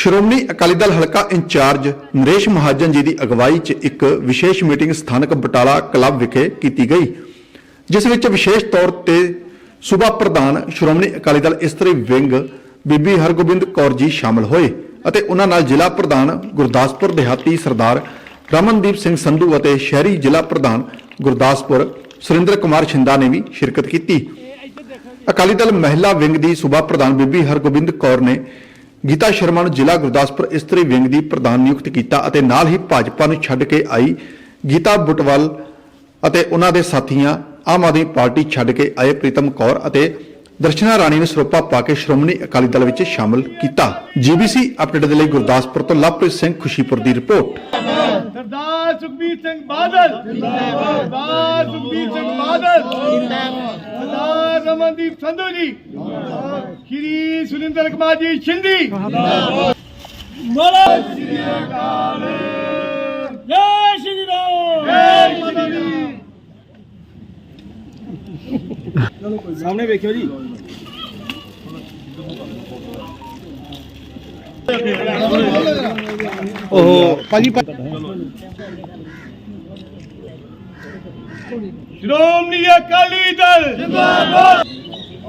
ਸ਼੍ਰੋਮਣੀ ਅਕਾਲੀ ਦਲ ਹਲਕਾ ਇੰਚਾਰਜ ਨਰੇਸ਼ ਮਹਾਜਨ ਜੀ ਦੀ ਅਗਵਾਈ 'ਚ ਇੱਕ ਵਿਸ਼ੇਸ਼ ਮੀਟਿੰਗ ਸਥਾਨਕ ਬਟਾਲਾ ਕਲੱਬ ਵਿਖੇ ਕੀਤੀ ਗਈ, ਜਿਸ ਵਿੱਚ ਵਿਸ਼ੇਸ਼ ਤੌਰ ਤੇ ਸੂਬਾ ਪ੍ਰਧਾਨ ਸ਼੍ਰੋਮਣੀ ਅਕਾਲੀ ਦਲ ਇਸਤਰੀ ਵਿੰਗ, ਬੀਬੀ ਹਰਗੋਬਿੰਦ ਕੌਰ ਜੀ ਸ਼ਾਮਲ ਹੋਏ ਅਤੇ ਉਹਨਾਂ ਨਾਲ ਜ਼ਿਲ੍ਹਾ ਪ੍ਰਧਾਨ ਗੁਰਦਾਸਪੁਰ ਦਿਹਾਤੀ ਸਰਦਾਰ ਰਮਨਦੀਪ ਸਿੰਘ ਸੰਧੂ ਅਤੇ ਸ਼ਹਿਰੀ ਜ਼ਿਲ੍ਹਾ ਪ੍ਰਧਾਨ ਗੁਰਦਾਸਪੁਰ ਸੁਰਿੰਦਰ ਕੁਮਾਰ ਛਿੰਦਾ ਨੇ ਵੀ ਸ਼ਿਰਕਤ ਕੀਤੀ। ਅਕਾਲੀ ਦਲ ਮਹਿਲਾ ਵਿੰਗ ਦੀ ਸੂਬਾ ਪ੍ਰਧਾਨ ਬੀਬੀ ਹਰਗੋਬਿੰਦ ਕੌਰ ਨੇ ਗੀਤਾ ਸ਼ਰਮਾ ਨੂੰ ਜ਼ਿਲ੍ਹਾ ਗੁਰਦਾਸਪੁਰ ਇਸਤਰੀ ਵਿੰਗ ਦੀ ਪ੍ਰਧਾਨ ਨਿਯੁਕਤ ਕੀਤਾ ਅਤੇ ਨਾਲ ਹੀ ਭਾਜਪਾ ਨੂੰ ਛੱਡ ਕੇ ਆਈ ਗੀਤਾ ਬੁਟਵਲ ਅਤੇ ਉਹਨਾਂ ਦੇ ਸਾਥੀਆਂ, ਆਮ ਆਦਮੀ ਪਾਰਟੀ ਛੱਡ ਕੇ ਆਏ ਪ੍ਰੀਤਮ ਕੌਰ ਅਤੇ ਦਰਸ਼ਨਾ ਰਾਣੀ ਨੂੰ ਸਰੋਪਾ ਪਾ ਕੇ ਸ਼੍ਰੋਮਣੀ ਅਕਾਲੀ ਦਲ ਵਿੱਚ ਸ਼ਾਮਲ ਕੀਤਾ। ਜੀਬੀਸੀ ਅਪਡੇਟ ਦੇ ਲਈ ਗੁਰਦਾਸਪੁਰ ਤੋਂ ਲਵਪ੍ਰੀਤ ਸਿੰਘ ਖੁਸ਼ੀਪੁਰ ਦੀ ਰਿਪੋਰਟ। ਸਰਦਾਰ ਸੁਖਬੀਰ ਸਿੰਘ ਬਾਦਲ। ਜਿੰਦਾਬਾਦ ਸਰਦਾਰ ਸੁਖਬੀਰ ਸਿੰਘ ਬਾਦਲ। ਜਿੰਦਾਬਾਦ ਸਰਦਾਰ ਰਮਨਦੀਪ ਸੰਧੂ ਜੀ। ਸ਼੍ਰੀ ਸੁਰਿੰਦਰ ਕੁਮਾਰ ਜੀ ਸ਼ਿੰਦੀ। ਜਿੰਦਾਬਾਦ ਮੋਲਾ ਸ਼੍ਰੀ ਅਕਾਲ। ਜੈ ਸ਼੍ਰੀ ਰਾਮ। ਜੈ ਸ਼੍ਰੀ ਰਾਮ। ਸਾਹਮਣੇ ਵੇਖਿਓ ਜੀ। ਓਹ ਭਾਜੀ। ਸ਼੍ਰੋਮਣੀ ਅਕਾਲੀ ਦਲ। ਜਿੰਦਾਬਾਦ।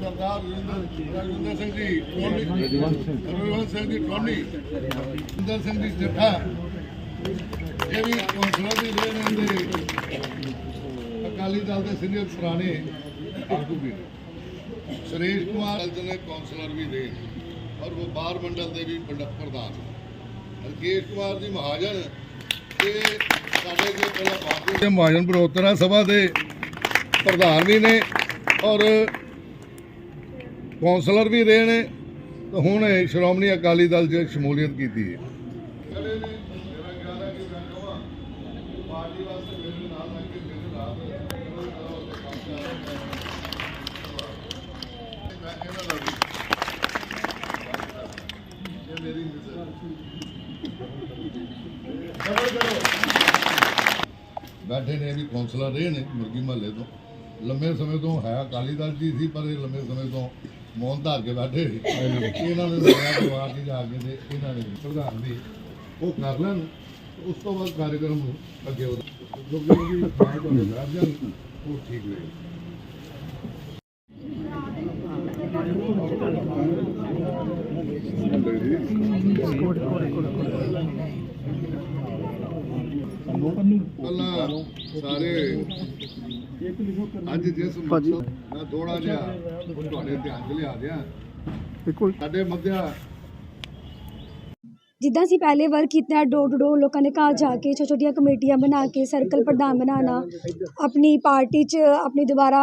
ਸਰਦਾਰ ਰਜਿੰਦਰ ਸਿੰਘ ਜੀ ਟੋਨੀ ਰਜਿੰਦਰ ਸਿੰਘ ਜੀ ਟੋਨੀ ਰਜਿੰਦਰ ਸਿੰਘ ਜੀ ਜੱਠਾ ਇਹ ਵੀ ਕੌਂਸਲਰ ਦੇ ਰਹੇ ਨੇ ਅਕਾਲੀ ਦਲ ਦੇ ਸੀਨੀਅਰ ਸਰਾਣੇ ਆਗੂ ਵੀ ਸੁਰੇਸ਼ ਕੁਮਾਰ ਅੱਜ ਕੌਂਸਲਰ ਵੀ ਨੇ ਔਰ ਬਾਰ ਮੰਡਲ ਦੇ ਵੀ ਪ੍ਰਧਾਨ ਰਕੇਸ਼ ਕੁਮਾਰ ਜੀ ਮਹਾਜਨ, ਇਹ ਸਾਡੇ ਜੋ ਪਹਿਲਾਂ ਬਾਪੂ ਦੇ ਮਹਾਜਨ ਬਰੋਤਰਾ ਸਭਾ ਦੇ ਪ੍ਰਧਾਨ ਵੀ ਨੇ ਔਰ ਕੌਂਸਲਰ ਵੀ ਰਹੇ ਨੇ, ਤੇ ਹੁਣ ਸ਼੍ਰੋਮਣੀ ਅਕਾਲੀ ਦਲ 'ਚ ਸ਼ਮੂਲੀਅਤ ਕੀਤੀ ਹੈ। ਬੈਠੇ ਨੇ, ਇਹ ਵੀ ਕੌਂਸਲਰ ਰਹੇ ਨੇ, ਮੁਰਗੀ ਮਹੱਲੇ ਤੋਂ। ਲੰਮੇ ਸਮੇਂ ਤੋਂ ਹੈ ਅਕਾਲੀ ਦਲ ਜੀ ਸੀ, ਪਰ ਇਹ ਲੰਮੇ ਸਮੇਂ ਤੋਂ ਮੌਨ ਧਾਰ ਕੇ ਬੈਠੇ ਇਹਨਾਂ ਨੇ ਦਰਿਆ ਪਰਿਵਾਰ ਦੀ ਜਾ ਕੇ ਤੇ ਇਹਨਾਂ ਨੇ ਪ੍ਰਧਾਨ ਦੀ ਉਹ ਕਰ ਲੈਣ। ਉਸ ਤੋਂ ਬਾਅਦ ਕਾਰਜਕ੍ਰਮ ਅੱਗੇ ਵਧਾ ਲੋਕਾਂ ਦੀ ਬਾਤ ਹੋਣੀ ਲੱਗ ਜਾਣ ਉਹ ਠੀਕ ਰਹੇ ਅੱਲਾ ਸਾਰੇ ਅੱਜ ਜਿਸ ਮਕਸਦ ਮੈਂ ਥੋੜਾ ਜਿਹਾ ਤੁਹਾਡੇ ਧਿਆਨ 'ਚ ਲਿਆ ਦਿਆਂ। ਸਾਡੇ ਮੱਧਿਆ ਜਿੱਦਾਂ ਅਸੀਂ ਪਹਿਲੇ ਵਰਕ ਕੀਤਾ ਡੋਰ ਟੂ ਡੋਰ ਲੋਕਾਂ ਦੇ ਘਰ ਜਾ ਕੇ ਛੋਟੀਆਂ ਛੋਟੀਆਂ ਕਮੇਟੀਆਂ ਬਣਾ ਕੇ ਸਰਕਲ ਪ੍ਰਧਾਨ ਬਣਾਉਣਾ ਆਪਣੀ ਪਾਰਟੀ 'ਚ ਆਪਣੀ ਦੁਬਾਰਾ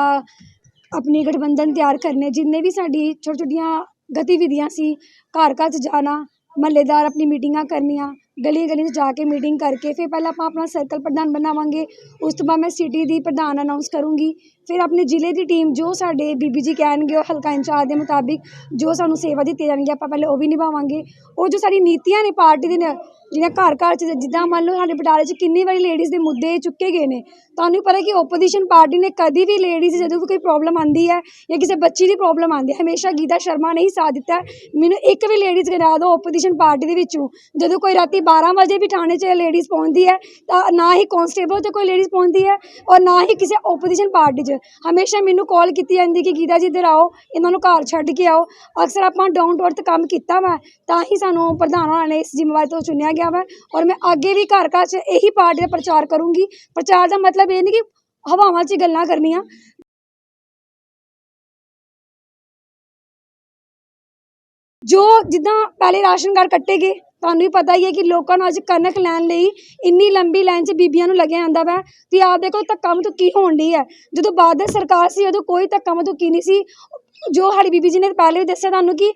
ਆਪਣੀ ਗਠਬੰਧਨ ਤਿਆਰ ਕਰਨੇ ਜਿੰਨੇ ਵੀ ਸਾਡੀ ਛੋਟੀ ਛੋਟੀਆਂ ਗਤੀਵਿਧੀਆਂ ਸੀ ਘਰ ਘਰ 'ਚ ਜਾਣਾ ਮਹੱਲੇਦਾਰ ਆਪਣੀ ਮੀਟਿੰਗਾਂ ਕਰਨੀਆਂ ਗਲੀਆਂ ਗਲੀਆਂ 'ਚ ਜਾ ਕੇ ਮੀਟਿੰਗ ਕਰਕੇ ਫਿਰ ਪਹਿਲਾਂ ਆਪਾਂ ਆਪਣਾ ਸਰਕਲ ਪ੍ਰਧਾਨ ਬਣਾਵਾਂਗੇ, ਉਸ ਤੋਂ ਬਾਅਦ ਮੈਂ ਸਿਟੀ ਦੀ ਪ੍ਰਧਾਨ ਅਨਾਊਂਸ ਕਰੂੰਗੀ। ਫਿਰ ਆਪਣੇ ਜ਼ਿਲ੍ਹੇ ਦੀ ਟੀਮ ਜੋ ਸਾਡੇ ਬੀਬੀ ਜੀ ਕਹਿਣਗੇ, ਉਹ ਹਲਕਾ ਇੰਚਾਰਜ ਦੇ ਮੁਤਾਬਿਕ ਜੋ ਸਾਨੂੰ ਸੇਵਾ ਦਿੱਤੀ ਜਾਣਗੇ, ਆਪਾਂ ਪਹਿਲੇ ਉਹ ਵੀ ਨਿਭਾਵਾਂਗੇ। ਉਹ ਜੋ ਸਾਡੀ ਨੀਤੀਆਂ ਨੇ, ਪਾਰਟੀ ਦੇ ਨੇ ਜਿਹੜੀਆਂ ਘਰ ਘਰ 'ਚ ਜਿੱਦਾਂ ਮੰਨ ਲਓ ਸਾਡੇ ਬਟਾਲੇ 'ਚ ਕਿੰਨੀ ਵਾਰੀ ਲੇਡੀਜ਼ ਦੇ ਮੁੱਦੇ ਚੁੱਕੇ ਗਏ ਨੇ, ਤੁਹਾਨੂੰ ਪਤਾ ਕਿ ਓਪੋਜੀਸ਼ਨ ਪਾਰਟੀ ਨੇ ਕਦੀ ਵੀ ਲੇਡੀਜ਼ ਜਦੋਂ ਵੀ ਕੋਈ ਪ੍ਰੋਬਲਮ ਆਂਦੀ ਹੈ ਜਾਂ ਕਿਸੇ ਬੱਚੀ ਦੀ ਪ੍ਰੋਬਲਮ ਆਂਦੀ ਹੈ, ਹਮੇਸ਼ਾ ਗੀਤਾ ਸ਼ਰਮਾ ਨੇ ਹੀ ਸਾਥ ਦਿੱਤਾ। ਮੈਨੂੰ ਇੱਕ ਵੀ ਲੇਡੀਜ਼ ਗਿਣਾ ਦਿਓ ਓਪੋਜੀਸ਼ਨ ਪਾਰਟੀ ਦੇ ਵਿੱਚੋਂ। ਜਦੋਂ ਕੋਈ ਰਾਤੀ 12 ਵਜੇ ਵੀ ਥਾਣੇ 'ਚ ਲੇਡੀਜ਼ ਪਹੁੰਚਦੀ ਹੈ, ਤਾਂ ਨਾ ਹੀ ਕਾਂਸਟੇਬਲ 'ਤੇ ਕੋਈ ਲੇਡੀਜ਼ ਪਹੁੰਚਦੀ ਹੈ ਔਰ ਨਾ ਹੀ ਕਿਸੇ ਓਪੋਜੀਸ਼ਨ ਪਾਰਟੀ 'ਚ। ਹਮੇਸ਼ਾ ਮੈਨੂੰ ਕਾਲ ਕੀਤੀ ਜਾਂਦੀ ਕਿ ਗੀਤਾ ਜੀ ਇੱਧਰ ਆਓ, ਇਹਨਾਂ ਨੂੰ ਘਰ ਛੱਡ ਕੇ ਆਓ। ਅਕਸਰ ਆਪਾਂ ਡਾਊਨ ਟੂ ਅਰਥ ਕੰਮ ਕੀਤਾ ਵਾ, ਤਾਂ ਹੀ ਸਾਨੂੰ ਪ੍ਰਧਾਨ ਹੋਣਾ ਨੇ ਇਸ ਜ਼ਿੰਮੇਵਾਰੀ ਤੋਂ ਚੁਣਿਆ ਗਿਆ ਵਾ। ਔਰ ਮੈਂ ਅੱਗੇ ਵੀ ਘਰ ਘਰ 'ਚ ਇਹੀ ਪਾਰਟੀ ਦਾ ਪ੍ਰਚਾਰ ਕਰੂੰਗੀ। ਪ੍ਰਚਾਰ ਦਾ ਮਤਲਬ ਇਹ ਨਹੀਂ ਕਿ ਹਵਾਵਾਂ 'ਚ ਗੱਲਾਂ ਕਰਨੀਆਂ। ਜੋ ਜਿੱਦਾਂ ਪਹਿਲੇ ਰਾਸ਼ਨ ਕਾਰਡ ਕੱਟੇ ਗਏ ਤੁਹਾਨੂੰ ਵੀ ਪਤਾ ਹੀ ਹੈ ਕਿ ਲੋਕਾਂ ਨੂੰ ਅੱਜ ਕਣਕ ਲੈਣ ਲਈ ਇੰਨੀ ਲੰਬੀ ਲਾਈਨ 'ਚ ਬੀਬੀਆਂ ਨੂੰ ਲੱਗਿਆ ਜਾਂਦਾ ਵਾ ਤੇ ਆਪ ਦੇਖੋ ਧੱਕਾ ਕੀ ਹੋਣ ਡਈ ਹੈ। ਜਦੋਂ ਬਾਦਲ ਸਰਕਾਰ ਸੀ, ਉਦੋਂ ਕੋਈ ਧੱਕਾ ਕੀ ਨਹੀਂ ਸੀ। ਜੋ ਸਾਡੀ ਬੀਬੀ ਜੀ ਨੇ ਪਹਿਲੇ ਵੀ ਦੱਸਿਆ ਤੁਹਾਨੂੰ ਕਿ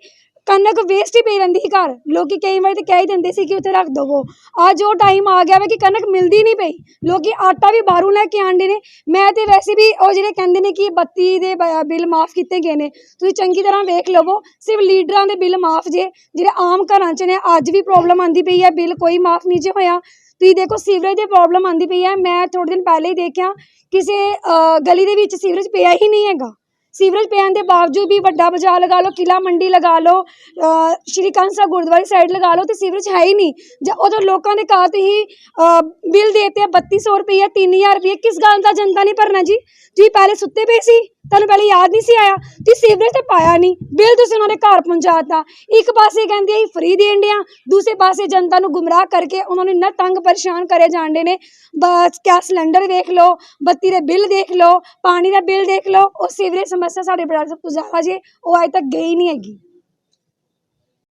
ਕਣਕ ਵੇਸਟ ਹੀ ਪਈ ਰਹਿੰਦੀ ਸੀ ਘਰ। ਲੋਕੀ ਕਈ ਵਾਰ ਤੇ ਕਹਿ ਹੀ ਦਿੰਦੇ ਸੀ ਕਿ ਉੱਥੇ ਰੱਖ ਦਵੋ। ਅੱਜ ਉਹ ਟਾਈਮ ਆ ਗਿਆ ਵਾ ਕਿ ਕਣਕ ਮਿਲਦੀ ਨਹੀਂ ਪਈ। ਲੋਕੀ ਆਟਾ ਵੀ ਬਾਹਰੋਂ ਲੈ ਕੇ ਆਂਦੇ ਨੇ। ਮੈਂ ਤੇ ਵੈਸੇ ਵੀ ਉਹ ਜਿਹੜੇ ਕਹਿੰਦੇ ਨੇ ਕਿ ਬੱਤੀ ਦੇ ਬਿੱਲ ਮਾਫ ਕੀਤੇ ਗਏ ਨੇ। ਤੁਸੀਂ ਚੰਗੀ ਤਰ੍ਹਾਂ ਵੇਖ ਲਵੋ ਸਿਰਫ ਲੀਡਰਾਂ ਦੇ ਬਿੱਲ ਮਾਫ ਜੇ। ਜਿਹੜੇ ਆਮ ਘਰਾਂ 'ਚ ਨੇ ਅੱਜ ਵੀ ਪ੍ਰੋਬਲਮ ਆਂਦੀ ਪਈ ਹੈ ਬਿੱਲ ਕੋਈ ਮਾਫ ਨਹੀਂ ਜੇ ਹੋਇਆ। ਤੁਸੀਂ ਦੇਖੋ ਸੀਵਰੇਜ ਦੀ ਪ੍ਰੋਬਲਮ ਆਂਦੀ ਪਈ ਹੈ। ਮੈਂ ਥੋੜੇ ਦਿਨ ਪਹਿਲੇ ਹੀ ਦੇਖਿਆ ਕਿਸੇ ਅ, ਗਲੀ ਦੇ ਵਿੱਚ ਸੀਵਰੇਜ ਪਿਆ ਹੀ ਨਹੀਂ ਹੈਗਾ। ਸੀਵਰੇਜ ਪੈਣ ਦੇ ਬਾਵਜੂਦ ਵੀ ਵੱਡਾ ਬਾਜ਼ਾਰ ਲਗਾ ਲਓ ਕਿਲਾ ਮੰਡੀ ਲਗਾ ਲਓ ਅ, ਸ਼੍ਰੀ ਕੰਸਾ ਗੁਰਦੁਆਰੇ ਸਾਈਡ ਲਗਾ ਲਓ ਤੇ ਸੀਵਰੇਜ ਹੈ ਹੀ ਨਹੀਂ। ਜਾਂ ਉਦੋਂ ਲੋਕਾਂ ਦੇ ਘਰ ਤੇ ਹੀ ਅ, ਬਿੱਲ ਦੇਤੇ 3200 ਰੁਪਏ 3000 ਰੁਪਏ ਕਿਸ ਗੱਲ ਦਾ ਜਨਤਾ ਨਹੀਂ ਭਰਨਾ ਜੀ? ਤੁਸੀਂ ਪਹਿਲੇ ਸੁੱਤੇ ਪਏ ਸੀ। ਤੁਹਾਨੂੰ ਪਹਿਲੇ ਯਾਦ ਨਹੀਂ ਸੀ ਆਇਆ? ਤੁਸੀਂ ਸੀਵਰੇਜ ਤੇ ਪਾਇਆ ਨਹੀਂ। ਬਿੱਲ ਤੁਸੀਂ ਉਹਨਾਂ ਦੇ ਘਰ ਪਹੁੰਚਾਤਾ ਇੱਕ ਪਾਸੇ ਕਹਿੰਦੇ ਅਸੀਂ ਫ੍ਰੀ ਦੇਣ ਡਿਆ ਦੂਸਰੇ ਪਾਸੇ ਜਨਤਾ ਨੂੰ ਗੁੰਮਰਾਹ ਕਰਕੇ ਉਹਨਾਂ ਨੂੰ ਇੰਨਾ ਤੰਗ ਪਰੇਸ਼ਾਨ ਕਰੇ ਜਾਂਦੇ ਨੇ। ਬਸ ਕਿਆ ਸਿਲੰਡਰ ਦੇਖ ਲਓ, ਬੱਤੀ ਦੇ ਬਿੱਲ ਦੇਖ ਲਓ, ਪਾਣੀ ਦਾ ਬਿੱਲ ਦੇਖ ਲਓ, ਉਹ ਸੀਵਰੇਜ ਸਮੱਸਿਆ ਸਾਡੇ ਬੜਾ ਸਭ ਤੋਂ ਜ਼ਿਆਦਾ ਜੇ, ਉਹ ਅਜੇ ਤੱਕ ਗਈ ਨਹੀਂ ਹੈਗੀ।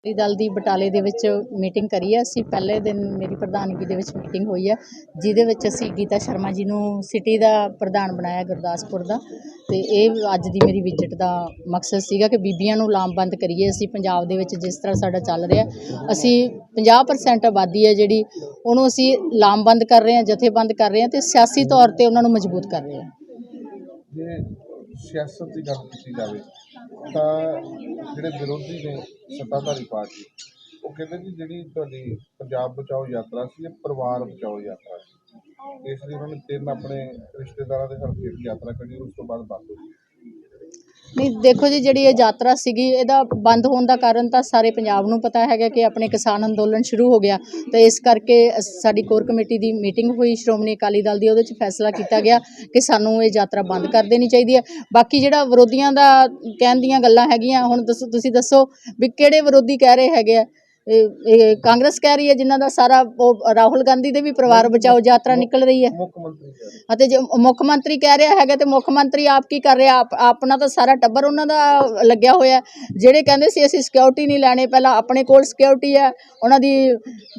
ਅਕਾਲੀ ਦਲ ਦੀ ਬਟਾਲੇ ਦੇ ਵਿੱਚ ਮੀਟਿੰਗ ਕਰੀ ਹੈ ਅਸੀਂ ਪਹਿਲੇ ਦਿਨ ਮੇਰੀ ਪ੍ਰਧਾਨਗੀ ਦੇ ਵਿੱਚ ਮੀਟਿੰਗ ਹੋਈ ਹੈ ਜਿਹਦੇ ਵਿੱਚ ਅਸੀਂ ਗੀਤਾ ਸ਼ਰਮਾ ਜੀ ਨੂੰ ਸਿਟੀ ਦਾ ਪ੍ਰਧਾਨ ਬਣਾਇਆ, ਗੁਰਦਾਸਪੁਰ ਦਾ। ਤੇ ਇਹ ਅੱਜ ਦੀ ਮੇਰੀ ਵਿਜ਼ਿਟ ਦਾ ਮਕਸਦ ਸੀਗਾ ਕਿ ਬੀਬੀਆਂ ਨੂੰ ਲਾਮਬੰਦ ਕਰੀਏ ਅਸੀਂ ਪੰਜਾਬ ਦੇ ਵਿੱਚ, ਜਿਸ ਤਰ੍ਹਾਂ ਸਾਡਾ ਚੱਲ ਰਿਹਾ। ਅਸੀਂ 50% ਆਬਾਦੀ ਹੈ ਜਿਹੜੀ, ਉਹਨੂੰ ਅਸੀਂ ਲਾਮਬੰਦ ਕਰ ਰਹੇ ਹਾਂ, ਜਥੇਬੰਦ ਕਰ ਰਹੇ ਹਾਂ ਤੇ ਸਿਆਸੀ ਤੌਰ ਤੇ ਉਹਨਾਂ ਨੂੰ ਮਜ਼ਬੂਤ ਕਰ ਰਹੇ ਹਾਂ। ਸਿਆਸਤ ਦੀ ਗੱਲ ਕੀਤੀ ਜਾਵੇ, ਤਾਂ ਜਿਹੜੇ ਵਿਰੋਧੀ ਨੇ ਸੱਤਾਧਾਰੀ ਪਾਰਟੀ, ਉਹ ਕਹਿੰਦੇ ਜੀ ਜਿਹੜੀ ਤੁਹਾਡੀ ਪੰਜਾਬ ਬਚਾਓ ਯਾਤਰਾ ਸੀ, ਇਹ ਪਰਿਵਾਰ ਬਚਾਓ ਯਾਤਰਾ ਸੀ। ਇਸ ਲਈ ਉਹਨਾਂ ਨੇ ਤਿੰਨ ਆਪਣੇ ਰਿਸ਼ਤੇਦਾਰਾਂ ਦੇ ਹਲਕੇ ਦੀ ਯਾਤਰਾ ਕੱਢੀ ਉਸ ਤੋਂ ਬਾਅਦ ਬੰਦ ਹੋ ਗਈ। ਨਹੀਂ ਦੇਖੋ ਜੀ, ਜਿਹੜੀ ਇਹ ਯਾਤਰਾ ਸੀਗੀ, ਇਹਦਾ ਬੰਦ ਹੋਣ ਦਾ ਕਾਰਨ ਤਾਂ ਸਾਰੇ ਪੰਜਾਬ ਨੂੰ ਪਤਾ ਹੈਗਾ ਕਿ ਆਪਣੇ ਕਿਸਾਨ ਅੰਦੋਲਨ ਸ਼ੁਰੂ ਹੋ ਗਿਆ। ਤੇ ਇਸ ਕਰਕੇ ਸਾਡੀ ਕੋਰ ਕਮੇਟੀ ਦੀ ਮੀਟਿੰਗ ਹੋਈ, ਸ਼੍ਰੋਮਣੀ ਅਕਾਲੀ ਦਲ ਦੀ, ਉਹਦੇ ਵਿੱਚ ਫੈਸਲਾ ਕੀਤਾ ਗਿਆ ਕਿ ਸਾਨੂੰ ਇਹ ਯਾਤਰਾ ਬੰਦ ਕਰ ਦੇਣੀ ਚਾਹੀਦੀ ਹੈ। ਬਾਕੀ ਜਿਹੜਾ ਵਿਰੋਧੀਆਂ ਦਾ ਕਹਿਣ ਦੀਆਂ ਗੱਲਾਂ ਹੈਗੀਆਂ, ਹੁਣ ਦੱਸੋ, ਤੁਸੀਂ ਦੱਸੋ ਵੀ ਕਿਹੜੇ ਵਿਰੋਧੀ ਕਹਿ ਰਹੇ ਹੈਗੇ ਆ? ਕਾਂਗਰਸ ਕਹਿ ਰਹੀ ਹੈ ਜਿਨ੍ਹਾਂ ਦਾ ਸਾਰਾ ਉਹ ਰਾਹੁਲ ਗਾਂਧੀ ਦੇ ਵੀ ਪਰਿਵਾਰ ਬਚਾਓ ਯਾਤਰਾ ਨਿਕਲ ਰਹੀ ਹੈ। ਅਤੇ ਜੇ ਮੁੱਖ ਮੰਤਰੀ ਕਹਿ ਰਿਹਾ ਹੈਗਾ ਤੇ ਮੁੱਖ ਮੰਤਰੀ ਆਪ ਕੀ ਕਰ ਰਿਹਾ? ਆਪ ਆਪਣਾ ਤਾਂ ਸਾਰਾ ਟੱਬਰ ਉਹਨਾਂ ਦਾ ਲੱਗਿਆ ਹੋਇਆ। ਜਿਹੜੇ ਕਹਿੰਦੇ ਸੀ ਅਸੀਂ ਸਿਕਿਉਰਿਟੀ ਨਹੀਂ ਲੈਣੇ ਪਹਿਲਾਂ ਆਪਣੇ ਕੋਲ ਸਿਕਿਉਰਿਟੀ ਹੈ ਉਹਨਾਂ ਦੀ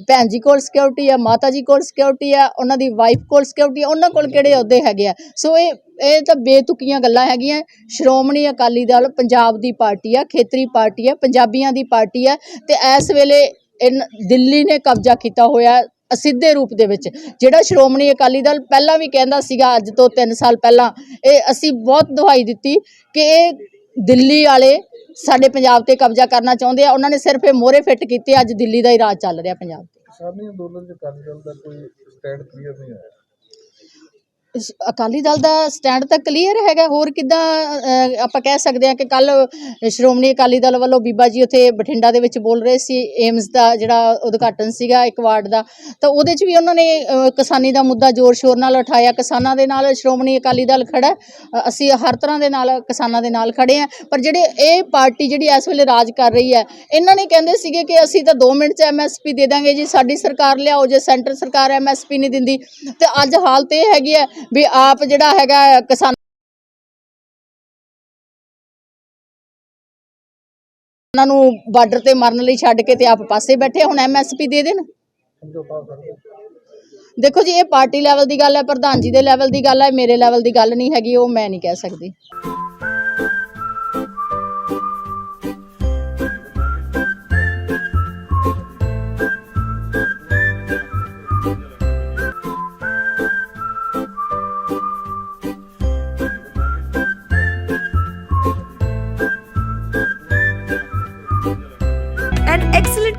ਭੈਣ ਜੀ ਕੋਲ ਸਿਕਿਉਰਿਟੀ ਹੈ ਮਾਤਾ ਜੀ ਕੋਲ ਸਿਕਿਉਰਿਟੀ ਹੈ ਉਹਨਾਂ ਦੀ ਵਾਈਫ ਕੋਲ ਸਿਕਿਉਰਿਟੀ ਹੈ ਉਹਨਾਂ ਕੋਲ ਕਿਹੜੇ ਅਹੁਦੇ ਹੈਗੇ ਆ? ਸੋ ਇਹ ਇਹ ਤਾਂ ਬੇਤੁਕੀਆਂ ਗੱਲਾਂ ਹੈਗੀਆਂ। ਸ਼੍ਰੋਮਣੀ ਅਕਾਲੀ ਦਲ ਪੰਜਾਬ ਦੀ ਪਾਰਟੀ ਆ, ਖੇਤਰੀ ਪਾਰਟੀ ਆ, ਪੰਜਾਬੀਆਂ ਦੀ ਪਾਰਟੀ ਆ ਤੇ ਇਸ ਵੇਲੇ ਇਨ- ਦਿੱਲੀ ਨੇ ਕਬਜ਼ਾ ਕੀਤਾ ਹੋਇਆ ਅਸਿੱਧੇ ਰੂਪ ਦੇ ਵਿੱਚ। ਜਿਹੜਾ ਸ਼੍ਰੋਮਣੀ ਅਕਾਲੀ ਦਲ ਪਹਿਲਾਂ ਵੀ ਕਹਿੰਦਾ ਸੀਗਾ, ਅੱਜ ਤੋਂ 3 ਸਾਲ ਪਹਿਲਾਂ, ਇਹ ਅਸੀਂ ਬਹੁਤ ਦੁਹਾਈ ਦਿੱਤੀ ਕਿ ਇਹ ਦਿੱਲੀ ਵਾਲੇ ਸਾਡੇ ਪੰਜਾਬ ਤੇ ਕਬਜ਼ਾ ਕਰਨਾ ਚਾਹੁੰਦੇ ਆ। ਉਹਨਾਂ ਨੇ ਸਿਰਫ ਇਹ ਮੋਹਰੇ ਫਿੱਟ ਕੀਤੇ, ਅੱਜ ਦਿੱਲੀ ਦਾ ਹੀ ਰਾਜ ਚੱਲ ਰਿਹਾ ਪੰਜਾਬ ਤੇ। ਕਿਸਾਨੀ ਅੰਦੋਲਨ 'ਚ ਅਕਾਲੀ ਦਲ ਦਾ ਕੋਈ ਸਟੈਂਡ ਕਲੀਅਰ ਨਹੀਂ ਆਇਆ ਅਕਾਲੀ ਦਲ ਦਾ ਸਟੈਂਡ ਤਾਂ ਕਲੀਅਰ ਹੈਗਾ, ਹੋਰ ਕਿੱਦਾਂ ਆਪਾਂ ਕਹਿ ਸਕਦੇ ਹਾਂ ਕਿ ਕੱਲ ਸ਼੍ਰੋਮਣੀ ਅਕਾਲੀ ਦਲ ਵੱਲੋਂ ਬੀਬਾ ਜੀ ਉੱਥੇ ਬਠਿੰਡਾ ਦੇ ਵਿੱਚ ਬੋਲ ਰਹੇ ਸੀ ਏਮਸ ਦਾ ਜਿਹੜਾ ਉਦਘਾਟਨ ਸੀਗਾ, ਇੱਕ ਵਾਰਡ ਦਾ। ਤਾਂ ਉਹਦੇ 'ਚ ਵੀ ਉਹਨਾਂ ਨੇ ਕਿਸਾਨੀ ਦਾ ਮੁੱਦਾ ਜ਼ੋਰ ਸ਼ੋਰ ਨਾਲ ਉਠਾਇਆ, ਕਿਸਾਨਾਂ ਦੇ ਨਾਲ ਸ਼੍ਰੋਮਣੀ ਅਕਾਲੀ ਦਲ ਖੜਾ ਅਸੀਂ ਹਰ ਤਰ੍ਹਾਂ ਦੇ ਨਾਲ ਕਿਸਾਨਾਂ ਦੇ ਨਾਲ ਖੜੇ ਆ ਪਰ ਜਿਹੜੇ ਇਹ ਪਾਰਟੀ ਜਿਹੜੀ ਇਸ ਵੇਲੇ ਰਾਜ ਕਰ ਰਹੀ ਹੈ, ਇਹਨਾਂ ਨੇ ਕਹਿੰਦੇ ਸੀਗੇ ਕਿ ਅਸੀਂ ਤਾਂ 2 ਮਿੰਟ 'ਚ ਐਮਐਸਪੀ ਦੇ ਦਾਂਗੇ ਜੀ, ਸਾਡੀ ਸਰਕਾਰ ਲਿਆਓ, ਜੇ ਸੈਂਟਰ ਸਰਕਾਰ ਐਮਐਸਪੀ ਨਹੀਂ ਦਿੰਦੀ। ਤੇ ਅੱਜ ਹਾਲਤ ਇਹ ਹੈਗੀ ਹੈ ਵੀ ਆਪ ਜਿਹੜਾ ਹੈਗਾ ਕਿਸਾਨ ਉਹਨਾਂ ਨੂੰ ਬਾਰਡਰ ਤੇ ਮਰਨ ਲਈ ਛੱਡ ਕੇ ਤੇ ਆਪ ਪਾਸੇ ਬੈਠੇ ਹੁਣ ਐਮਐਸਪੀ ਦੇ ਦੇਣ। ਦੇਖੋ ਜੀ, ਇਹ ਪਾਰਟੀ ਲੈਵਲ ਦੀ ਗੱਲ ਹੈ, ਪ੍ਰਧਾਨ ਜੀ ਦੇ ਲੈਵਲ ਦੀ ਗੱਲ ਹੈ, ਮੇਰੇ ਲੈਵਲ ਦੀ ਗੱਲ ਨਹੀਂ ਹੈਗੀ, ਉਹ ਮੈਂ ਨਹੀਂ ਕਹਿ ਸਕਦੀ।